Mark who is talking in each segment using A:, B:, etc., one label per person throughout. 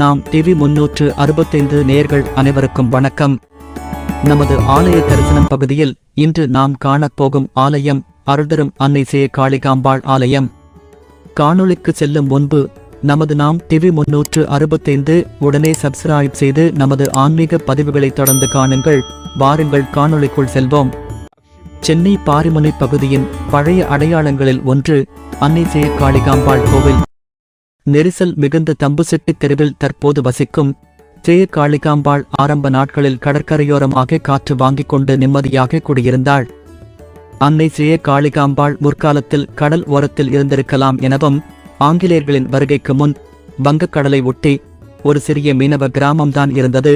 A: நாம் டிவி முன்னூற்று அறுபத்தைந்து நேர்கள் அனைவருக்கும் வணக்கம். நமது ஆலய தரிசனம் பகுதியில் இன்று நாம் காணப் போகும் ஆலயம் அருள்தரும் அன்னை சே காளிகாம்பாள் ஆலயம். காணொளிக்கு செல்லும் முன்பு நமது நாம் டிவி முன்னூற்று அறுபத்தைந்து உடனே சப்ஸ்கிரைப் செய்து நமது ஆன்மீக பதிவுகளை தொடர்ந்து காணுங்கள். வாருங்கள் காணொளிக்குள் செல்வோம். சென்னை பாரிமுனை பகுதியின் பழைய அடையாளங்களில் ஒன்று அன்னை சே காளிகாம்பாள் கோவில். நெரிசல் மிகுந்த தம்புசெட்டி தெருவில் தற்போது வசிக்கும் சே காளிகாம்பாள் ஆரம்ப நாட்களில் கடற்கரையோரமாக காற்று வாங்கிக் கொண்டு நிம்மதியாக குடியிருந்தாள். அன்னை சே காளிகாம்பாள் முற்காலத்தில் கடல் ஓரத்தில் இருந்திருக்கலாம் எனவும் ஆங்கிலேயர்களின் வருகைக்கு முன் வங்கக்கடலை ஒட்டி ஒரு சிறிய மீனவ கிராமம்தான் இருந்தது.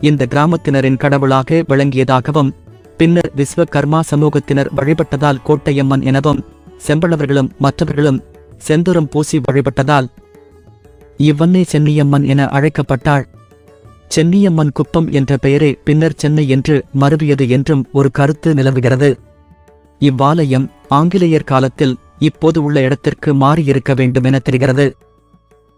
A: இந்த கிராமத்தினரின் கடவுளாக விளங்கியதாகவும் பின்னர் விஸ்வகர்மா சமூகத்தினர் வழிபட்டதால் கோட்டையம்மன் எனவும் செம்பளவர்களும் மற்றவர்களும் செந்தூரம் பூசி வழிபட்டதால் இவ்வன்னை சென்னியம்மன் என அழைக்கப்பட்டாள். சென்னியம்மன் குப்பம் என்ற பெயரே பின்னர் சென்னை என்று மருவியது என்றும் ஒரு கருத்து நிலவுகிறது. இவ்வாலயம் ஆங்கிலேயர் காலத்தில் இப்போது உள்ள இடத்திற்கு மாறியிருக்க வேண்டும் என தெரிகிறது.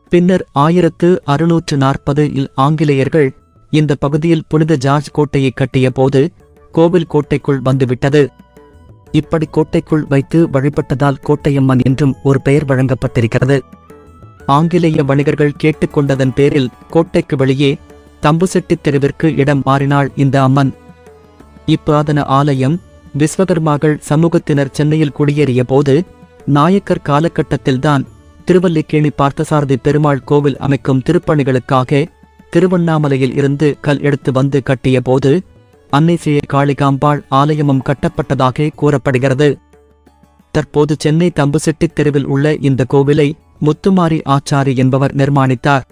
A: பின்னர் ஆயிரத்து அறுநூற்று நாற்பது இல் ஆங்கிலேயர்கள் இந்த பகுதியில் புனித ஜார்ஜ் கோட்டையை கட்டிய போது கோவில் கோட்டைக்குள் வந்துவிட்டது. இப்படி கோட்டைக்குள் வைத்து வழிபட்டதால் கோட்டையம்மன் என்றும் ஒரு பெயர் வழங்கப்பட்டிருக்கிறது. ஆங்கிலேய வணிகர்கள் கேட்டுக்கொண்டதன் பேரில் கோட்டைக்கு வெளியே தம்புசெட்டி தெருவிற்கு இடம் மாறினாள் இந்த அம்மன். இப்புராதன ஆலயம் விஸ்வகர்மாக்கள் சமூகத்தினர் சென்னையில் குடியேறிய போது நாயக்கர் காலகட்டத்தில்தான் திருவல்லிக்கேணி பார்த்தசாரதி பெருமாள் கோவில் அமைக்கும் திருப்பணிகளுக்காக திருவண்ணாமலையில் இருந்து கல் எடுத்து வந்து கட்டிய போது அன்னை செய்ய காளிகாம்பாள் ஆலயமும் கட்டப்பட்டதாக கூறப்படுகிறது. தற்போது சென்னை தம்புசெட்டி தெருவில் உள்ள இந்த கோவிலை முத்துமாரி ஆச்சாரி என்பவர் நிர்மாணித்தார்.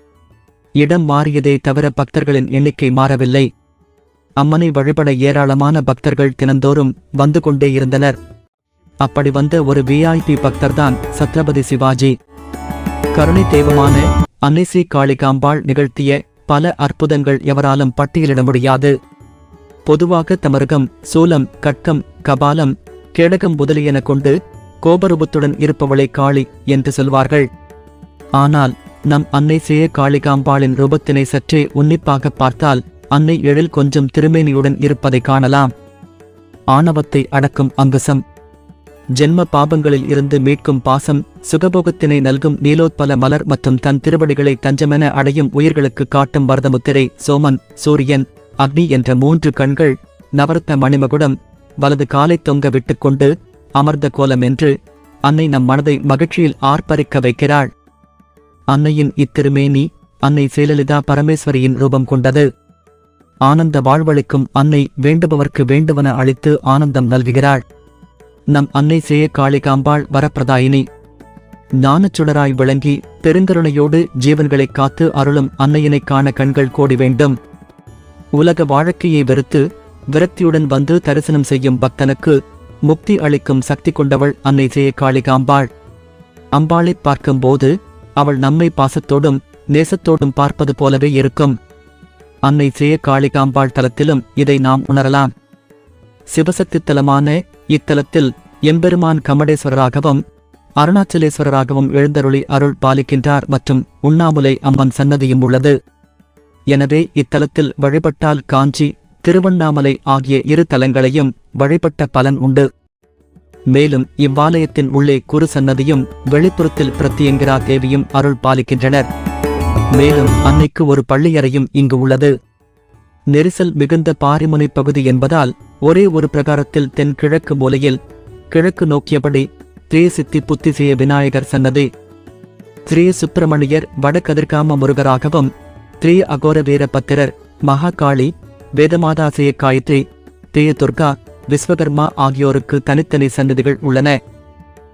A: இடம் மாறியதே தவிர பக்தர்களின் எண்ணிக்கை மாறவில்லை. அம்மனை வழிபட ஏராளமான பக்தர்கள் தினந்தோறும் வந்து கொண்டே இருந்தனர். அப்படி வந்த ஒரு விஐபி பக்தர்தான் சத்ரபதி சிவாஜி. கருணை தெய்வமான அன்னிசி காளிகாம்பாள் நிகழ்த்திய பல அற்புதங்கள் எவராலும் பட்டியலிட முடியாது. பொதுவாக தமருகம் சூலம் கட்கம் கபாலம் கேடகம் முதலியன கொண்டு கோபரூபத்துடன் இருப்பவளை காளி என்று சொல்வார்கள். ஆனால் நம் அன்னை சேய காளிகாம்பாளின் ரூபத்தினை சற்றே உன்னிப்பாக பார்த்தால் அன்னை எழில் கொஞ்சம் திருமேனியுடன் இருப்பதை காணலாம். ஆணவத்தை அடக்கும் அங்குசம். ஜென்ம பாபங்களில் இருந்து மீட்கும் பாசம் சுகபோகத்தினை நல்கும் நீலோத்பல மலர் மற்றும் தன் திருவடிகளை தஞ்சமென அடையும் உயிர்களுக்கு காட்டும் வரதமுத்திரை சோமன் சூரியன் அக்னி என்ற மூன்று கண்கள் நவரத்த மணிமகுடம் வலது காலை தொங்க விட்டுக்கொண்டு அமர்ந்த கோலம் என்று அன்னை நம் மனதை மகிழ்ச்சியில் ஆர்ப்பரிக்க வைக்கிறாள். அன்னையின் இத்திருமேனி அன்னை செயலலிதா பரமேஸ்வரியின் ரூபம் கொண்டது. ஆனந்த வாழ்வளிக்கும் அன்னை வேண்டுபவர்க்கு வேண்டுவன அளித்து ஆனந்தம் நல்குகிறாள். நம் அன்னை செய்ய காளிகாம்பாள் வரப்பிரதாயினி. ஞானச்சுடராய் விளங்கி பெருங்கருணையோடு ஜீவன்களை காத்து அருளும் அன்னையினைக் காண கண்கள் கோடி வேண்டும். உலக வாழ்க்கையை வெறுத்து விரக்தியுடன் வந்து தரிசனம் செய்யும் பக்தனுக்கு முக்தி அளிக்கும் சக்தி கொண்டவள் அன்னை சேய காளிகாம்பாள் அம்பாளை பார்க்கும்போது அவள் நம்மை பாசத்தோடும் நேசத்தோடும் பார்ப்பது போலவே இருக்கும். அன்னை சேய காளிகாம்பாள் தலத்திலும் இதை நாம் உணரலாம். சிவசக்தி தலமான இத்தலத்தில் எம்பெருமான் கமடேஸ்வரராகவும் அருணாச்சலேஸ்வரராகவும் எழுந்தருளி அருள் பாலிக்கின்றார் மற்றும் உண்ணாமுலை அம்மன் சன்னதியும் உள்ளது. எனவே இத்தலத்தில் வழிபட்டால் காஞ்சி திருவண்ணாமலை ஆகிய இரு தலங்களையும் வழிபட்ட பலன் உண்டு. மேலும் இவ்வாலயத்தின் உள்ளே குரு சன்னதியும் வெளிப்புறத்தில் பிரத்தியங்கிரா தேவியும் அருள் பாலிக்கின்றனர். மேலும் அன்னைக்கு ஒரு பள்ளியறையும் இங்கு உள்ளது. நெரிசல் மிகுந்த பாரிமுனை பகுதி என்பதால் ஒரே ஒரு பிரகாரத்தில் தென்கிழக்கு மூலையில் கிழக்கு நோக்கியபடி திரேசித்தி சித்தி புத்திசேய விநாயகர் சன்னதி. திரே சுப்பிரமணியர் வடகதிர்காம முருகராகவும் திரே அகோர வீரபத்திரர் மகாகாளி வேதமாதா காயத்ரி தேய துர்கா விஸ்வகர்மா ஆகியோருக்கு தனித்தனி சன்னதிகள் உள்ளன.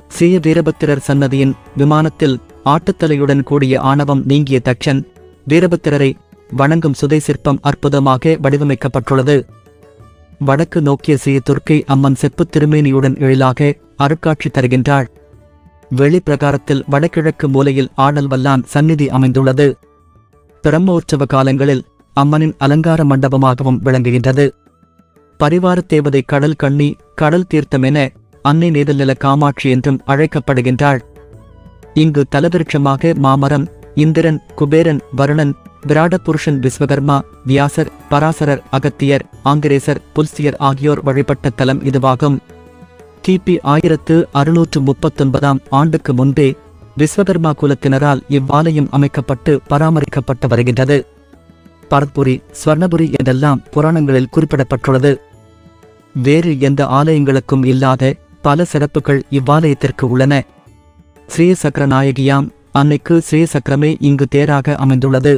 A: சீய வீரபத்திரர் சன்னதியின் விமானத்தில் ஆட்டுத்தலையுடன் கூடிய ஆணவம் நீங்கிய தக்ஷன் வீரபத்திரரை வணங்கும் சுதை சிற்பம் அற்புதமாக வடிவமைக்கப்பட்டுள்ளது. வடக்கு நோக்கிய சீய துர்க்கை அம்மன் செப்பு திருமேனியுடன் எழிலாக அருட்காட்சி தருகின்றாள். வெளிப்பிரகாரத்தில் வடகிழக்கு மூலையில் ஆடல் வல்லான் சந்நிதி அமைந்துள்ளது. பிரம்மோற்சவ காலங்களில் அம்மனின் அலங்கார மண்டபமாகவும் விளங்குகின்றது. பரிவார தேவதை கடல் கண்ணி கடல் தீர்த்தமென அன்னை நேதல்நில காமாட்சி என்றும் அழைக்கப்படுகின்றாள். இங்கு தலவிருட்சமாக மாமரம் இந்திரன் குபேரன் வருணன் விராட புருஷன் விஸ்வகர்மா வியாசர் பராசரர் அகத்தியர் ஆங்கிரேசர் புல்சியர் ஆகியோர் வழிபட்ட தலம் இதுவாகும். கிபி ஆயிரத்து அறுநூற்று முப்பத்தொன்பதாம் ஆண்டுக்கு முன்பே விஸ்வகர்மா குலத்தினரால் இவ்வாலயம் அமைக்கப்பட்டு பராமரிக்கப்பட்டு வருகின்றது. பரத்புரி ஸ்வர்ணபுரி என்றெல்லாம் புராணங்களில் குறிப்பிடப்பட்டுள்ளது. வேறு எந்த ஆலயங்களுக்கும் இல்லாத பல சிறப்புகள் இவ்வாலயத்திற்கு உள்ளன. ஸ்ரீ சக்கரநாயகியாம் அன்னைக்கு ஸ்ரீ சக்கரமே இங்கு தேராக அமைந்துள்ளது.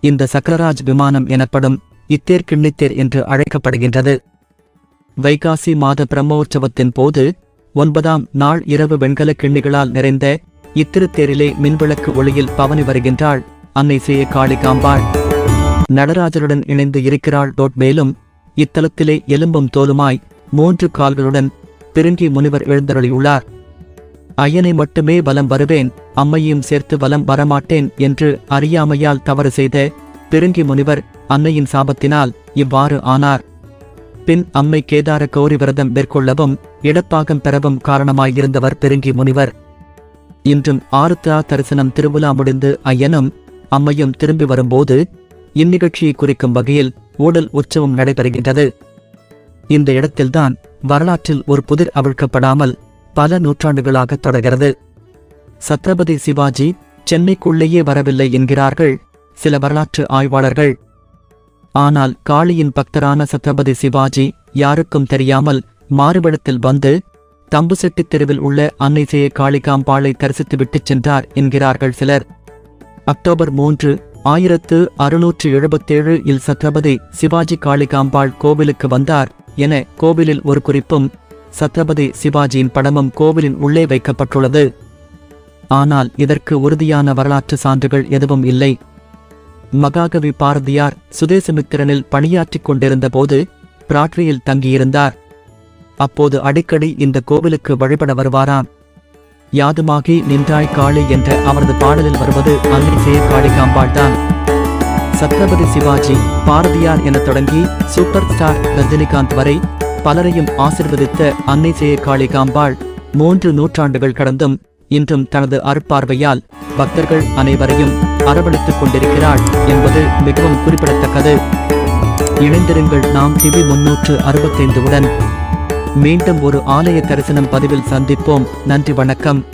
A: இந்த சக்கரராஜ் விமானம் எனப்படும் இத்தேர் கிண்ணித்தேர் என்று அழைக்கப்படுகின்றது. வைகாசி மாத பிரம்மோற்சவத்தின் போது ஒன்பதாம் நாள் இரவு வெண்கல கிண்ணிகளால் நிறைந்த இத்திருத்தேரிலே மின்விளக்கு ஒளியில் பவனி வருகின்றாள். அன்னை செய்ய காளிகாம்பாள் நடராஜருடன் இணைந்து இருக்கிறாள். டோட் மேலும் இத்தலத்திலே எலும்பும் தோலுமாய் மூன்று கால்களுடன் பிருங்கி முனிவர் எழுந்தருளியுள்ளார். ஐயனை மட்டுமே வலம் வருவேன் அம்மையும் சேர்த்து வலம் வரமாட்டேன் என்று அறியாமையால் தவறு செய்த பிருங்கி முனிவர் அன்னையின் சாபத்தினால் இவ்வாறு ஆனார். பின் அம்மை கேதார கௌரி விரதம் மேற்கொள்ளவும் இடப்பாகம் பெறவும் காரணமாயிருந்தவர் பெருங்கி முனிவர். இன்றும் ஆருத்ரா தரிசனம் திருவிழா முடிந்து ஐயனும் அம்மையும் திரும்பி வரும்போது இந்நிகழ்ச்சியை குறிக்கும் வகையில் ஊடல் உற்சவம் நடைபெறுகின்றது. இந்த இடத்தில்தான் வரலாற்றில் ஒரு புதிர் அவிழ்க்கப்படாமல் பல நூற்றாண்டுகளாக தொடர்கிறது. சத்ரபதி சிவாஜி சென்னைக்குள்ளேயே வரவில்லை என்கிறார்கள் சில வரலாற்று ஆய்வாளர்கள். ஆனால் காளியின் பக்தரான சத்ரபதி சிவாஜி யாருக்கும் தெரியாமல் மாறுபடத்தில் வந்து தம்புசெட்டி தெருவில் உள்ள அன்னை செய்ய காளிகாம்பாளை தரிசித்து விட்டுச் சென்றார் என்கிறார்கள் சிலர். அக்டோபர் மூன்று ஆயிரத்து அறுநூற்று எழுபத்தேழு இல் சத்ரபதி சிவாஜி காளிகாம்பாள் கோவிலுக்கு வந்தார் என கோவிலில் ஒரு குறிப்பும் சத்ரபதி சிவாஜியின் படமும் கோவிலின் உள்ளே வைக்கப்பட்டுள்ளது. ஆனால் இதற்கு உறுதியான வரலாற்று சான்றுகள் எதுவும் இல்லை. மகாகவி பாரதியார் சுதேசமித்திரனில் பணியாற்றிக் கொண்டிருந்த போது பிராட்ரியில் தங்கியிருந்தார். அப்போது அடிக்கடி இந்த கோவிலுக்கு வழிபட வருவாராம். யாதுமாகி நின்றாய் காளி என்ற அவரது பாடலில் வருவது அன்னை செய்ய காளிகாம்பாள் தான். சத்ரபதி சிவாஜி பாரதியார் என தொடங்கி சூப்பர் ஸ்டார் ரஜினிகாந்த் வரை பலரையும் ஆசிர்வதித்த அன்னை செயற்காளி காளிகாம்பாள் மூன்று நூற்றாண்டுகள் கடந்தும் இன்றும் தனது அருட்பார்வையால் பக்தர்கள் அனைவரையும் அரவணைத்துக் கொண்டிருக்கிறாள் என்பது மிகவும் குறிப்பிடத்தக்கது. இணைந்திருங்கள் நாம் டிவி முன்னூற்று அறுபத்தைந்து உடன் மீண்டும் ஒரு ஆலய தரிசனம் பதிவில் சந்திப்போம். நன்றி வணக்கம்.